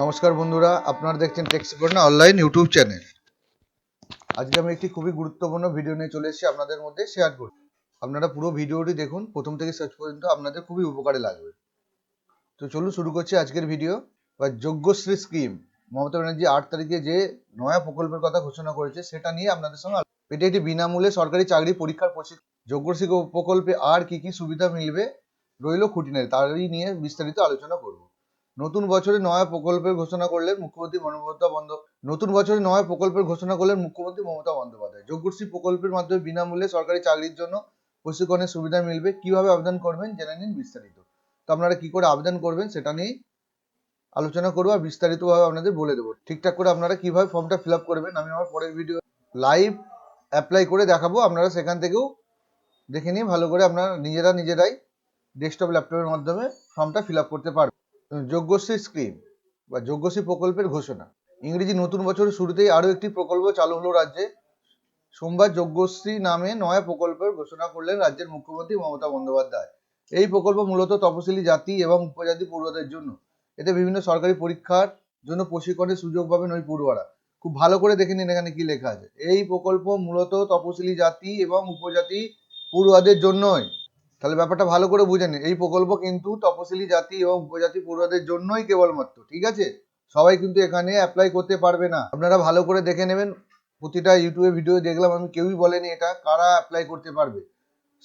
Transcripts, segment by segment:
নমস্কার বন্ধুরা, আপনারা দেখছেন টেক্সিকোনা অনলাইন ইউটিউব চ্যানেল। আজকে আমি একটি খুবই গুরুত্বপূর্ণ ভিডিও নিয়ে চলে এসেছি আপনাদের মধ্যে শেয়ার করি আপনারা পুরো ভিডিওটি দেখুন, প্রথম থেকে শেষ পর্যন্ত আপনাদের খুবই উপকারে লাগবে। তো চলুন শুরু করছি আজকের ভিডিও বা যোগ্যশ্রী স্কিম মমতা ব্যানার্জি আট তারিখে যে নয়া প্রকল্পের কথা ঘোষণা করেছে, সেটা নিয়ে আপনাদের সঙ্গে এটি একটি বিনামূল্যে সরকারি চাকরি পরীক্ষার প্রশিক্ষণ যোগ্যশ্রী প্রকল্পে আর কি কি সুবিধা মিলবে, রইল খুঁটিনাটি, তারই নিয়ে বিস্তারিত আলোচনা করব। নতুন বছরে নয়া প্রকল্পের ঘোষণা করলেন মুখ্যমন্ত্রী মমতা বন্দ, নতুন বছরে নয়া প্রকল্পের ঘোষণা করলেন মুখ্যমন্ত্রী মমতা বন্দ্যোপাধ্যায়। যোগ্যশ্রী প্রকল্পের মাধ্যমে বিনামূল্যে সরকারি চাকরির জন্য প্রশিক্ষণের সুবিধা মিলবে। কীভাবে আবেদন করবেন জেনে নিন বিস্তারিত। তো আপনারা কি করে আবেদন করবেন সেটা নিয়ে আলোচনা করব আর বিস্তারিতভাবে আপনাদের বলে দেবো। ঠিকঠাক করে আপনারা কীভাবে ফর্মটা ফিল করবেন আমি আমার পরের ভিডিও লাইভ অ্যাপ্লাই করে দেখাবো। আপনারা সেখান থেকেও দেখে নিয়ে ভালো করে আপনারা নিজেরা নিজেরাই ডেস্কটপ ল্যাপটপের মাধ্যমে ফর্মটা ফিল করতে পারবেন। যোগ্যশ্রী স্কিম বা যোগ্যশ্রী প্রকল্পের ঘোষণা। ইংরেজি নতুন বছরের শুরুতেই আরও একটি প্রকল্প চালু হলো রাজ্যে। সোমবার যোগ্যশ্রী নামে নয়া প্রকল্পের ঘোষণা করলেন রাজ্যের মুখ্যমন্ত্রী মমতা বন্দ্যোপাধ্যায়। এই প্রকল্প মূলত তপশিলি জাতি এবং উপজাতি পড়ুয়াদের জন্য। এতে বিভিন্ন সরকারি পরীক্ষার জন্য প্রশিক্ষণের সুযোগ পাবেন ওই পড়ুয়ারা। খুব ভালো করে দেখে নিন এখানে কি লেখা আছে। এই প্রকল্প মূলত তপশিলি জাতি এবং উপজাতি পড়ুয়াদের জন্যই। তাহলে ব্যাপারটা ভালো করে বুঝে নিন। এই প্রকল্প কিন্তু তপশিলি জাতি এবং উপজাতি পড়ুয়াদের জন্যই কেবলমাত্র, ঠিক আছে? সবাই কিন্তু এখানে অ্যাপ্লাই করতে পারবে না। আপনারা ভালো করে দেখে নেবেন। প্রতিটা ইউটিউবে ভিডিও দেখলাম, আমি কেউই বলেনি এটা। কারা অ্যাপ্লাই করতে পারবে?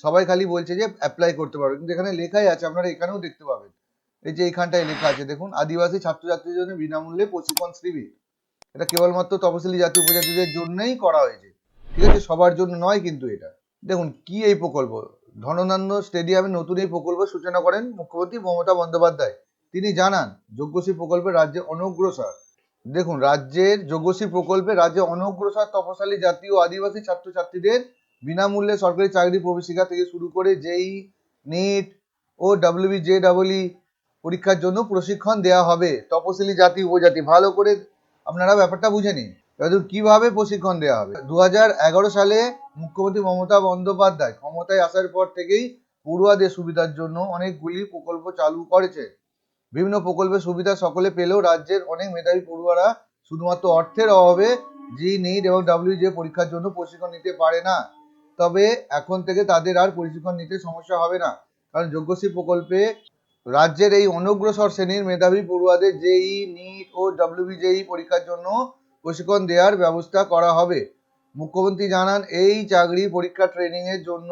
সবাই খালি বলছে যে অ্যাপ্লাই করতে পারবে। কিন্তু এখানে লেখাই আছে, আপনারা এখানেও দেখতে পাবেন। এই যে এইখানটায় লেখা আছে, দেখুন, আদিবাসী ছাত্রছাত্রীদের জন্য বিনামূল্যে প্রশিক্ষণ শিবির। এটা কেবলমাত্র তপশিলি জাতি উপজাতিদের জন্যই করা হয়েছে। ঠিক আছে? সবার জন্য নয় কিন্তু এটা। দেখুন, কি এই প্রকল্প? ধননন্দ স্টেডিয়ামে নতুন এই প্রকল্পের সূচনা করেন মুখ্যমন্ত্রী মমতা বন্দ্যোপাধ্যায়। তিনি জানান, যোগ্যশ্রী প্রকল্পে রাজ্যে অনগ্রসর। দেখুন, রাজ্যের যোগ্যশ্রী প্রকল্পে রাজ্যে অনগ্রসর তপশালী জাতি ও আদিবাসী ছাত্রছাত্রীদের বিনামূল্যে সরকারি চাকরি প্রবেশিকা থেকে শুরু করে যেই নিট ও W B J double E পরীক্ষার জন্য প্রশিক্ষণ দেওয়া হবে। তপশিলি জাতি, উপজাতি, ভালো করে আপনারা ব্যাপারটা বুঝে নিন। কীভাবে প্রশিক্ষণ দেওয়া হবে? দু হাজার এগারো সালে মুখ্যমন্ত্রী মমতা বন্দ্যোপাধ্যায় ক্ষমতায় আসার পর থেকেই পড়ুয়াদের সুবিধার জন্য অনেকগুলি প্রকল্প চালু করেছে। বিভিন্ন প্রকল্পের সুবিধা সকলে পেলেও রাজ্যের অনেক মেধাবী পড়ুয়ারা শুধুমাত্র অর্থের অভাবে জি নিট এবং ডাব্লিউ জে পরীক্ষার জন্য প্রশিক্ষণ নিতে পারে না। তবে এখন থেকে তাদের আর প্রশিক্ষণ নিতে সমস্যা হবে না। কারণ যোগ্যশ্রী প্রকল্পে রাজ্যের এই অনগ্রসর শ্রেণির মেধাবী পড়ুয়াদের জেই, নিট ও ডাব্লিউবিজেই পরীক্ষার জন্য প্রশিক্ষণ দেওয়ার ব্যবস্থা করা হবে। মুখ্যমন্ত্রী জানান, এই চাকরি পরীক্ষা ট্রেনিং এর জন্য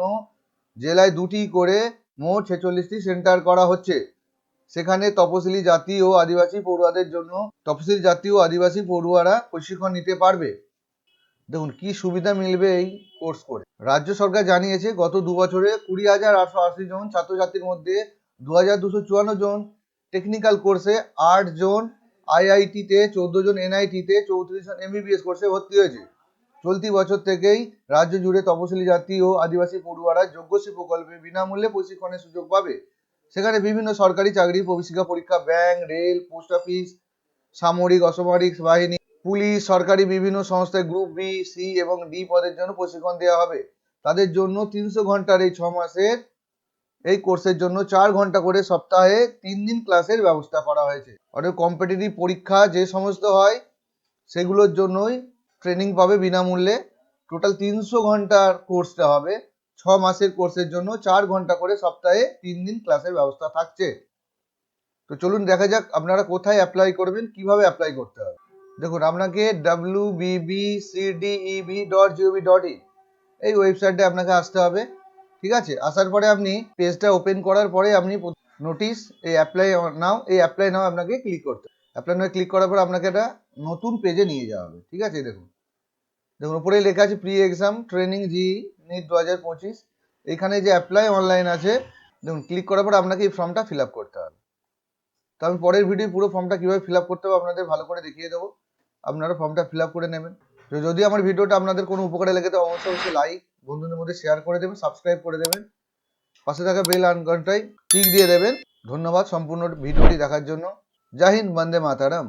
জেলায় দুটি করে মোট ছেচল্লিশটি সেন্টার করা হচ্ছে। সেখানে তপশিলি জাতি ও আদিবাসী পড়ুয়াদের জন্য তপশিলি জাতি ও আদিবাসী পড়ুয়ারা প্রশিক্ষণ নিতে পারবে। দেখুন, কি সুবিধা মিলবে এই কোর্স করে। রাজ্য সরকার জানিয়েছে, গত দু বছরে কুড়ি হাজার আটশো আশি জন ছাত্রছাত্রীর মধ্যে দু হাজার দুশো চুয়ান্ন জন টেকনিক্যাল কোর্সে আট জন আইআইটিতে চোদ্দ জন এনআইটিতে চৌত্রিশ জন এমবিবিএস কোর্সে ভর্তি হয়েছে। চলতি বছর থেকেই রাজ্য জুড়ে তপশিলি জাতি ও আদিবাসী পড়ুয়ারা যোগ্যশ্রী প্রকল্পে বিনামূল্যে প্রশিক্ষণের সুযোগ পাবে। সেখানে বিভিন্ন সরকারি চাকরি প্রবেশিকা পরীক্ষা, ব্যাংক, রেল, পোস্ট অফিস, সামরিক, অসামরিক বাহিনী, পুলিশ, সরকারি বিভিন্ন সংস্থায় গ্রুপ বি, সি এবং ডি পদের জন্য প্রশিক্ষণ দেওয়া হবে। তাদের জন্য তিনশো ঘণ্টার এই ছ মাসের এই কোর্সের জন্য চার ঘণ্টা করে সপ্তাহে তিন দিন ক্লাসের ব্যবস্থা করা হয়েছে। অর্থাৎ কম্পিটিটিভ পরীক্ষা যে সমস্ত হয়, সেগুলোর জন্যই ট্রেনিং পাবে বিনামূল্যে। টোটাল তিনশো ঘণ্টার কোর্সটা হবে। ছ মাসের কোর্সের জন্য চার ঘণ্টা করে সপ্তাহে তিন দিন ক্লাসের ব্যবস্থা থাকছে। তো চলুন দেখা যাক আপনারা কোথায় অ্যাপ্লাই করবেন, কীভাবে অ্যাপ্লাই করতে হবে। দেখুন, আপনাকে W B B C D E B dot gov dot in এই ওয়েবসাইটে আপনাকে আসতে হবে। ঠিক আছে? আসার পরে আপনি পেজটা ওপেন করার পরে আপনি নোটিশ এই অ্যাপ্লাই নাও এই অ্যাপ্লাই নাও আপনাকে ক্লিক করতে অ্যাপ্লাই নাও ক্লিক করার পর আপনাকে একটা নতুন পেজে নিয়ে যাওয়া হবে। ঠিক আছে? দেখুন। দেখুন উপরে লেখা আছে pre exam training JEE NEET দু হাজার পঁচিশ। এখানে যে অ্যাপ্লাই অনলাইন আছে, দেখুন ক্লিক করার পর আপনাকে এই ফর্মটা ফিল আপ করতে হবে। তো আমি পরের ভিডিও পুরো ফর্মটা কীভাবে ফিল আপ করতে হবে আপনাদের ভালো করে দেখিয়ে দেবো। আপনারা ফর্মটা ফিল আপ করে নেবেন। যদি আমার ভিডিওটা আপনাদের কোনো উপকারে লেগে তো অবশ্যই অবশ্যই লাইক বন্ধুদের মধ্যে শেয়ার করে দেবেন সাবস্ক্রাইব করে দেবেন। পাশে থাকা বেল আইকনটাই টিক দিয়ে দেবেন। ধন্যবাদ সম্পূর্ণ ভিডিওটি দেখার জন্য। जय हिंद वंदे मातरम।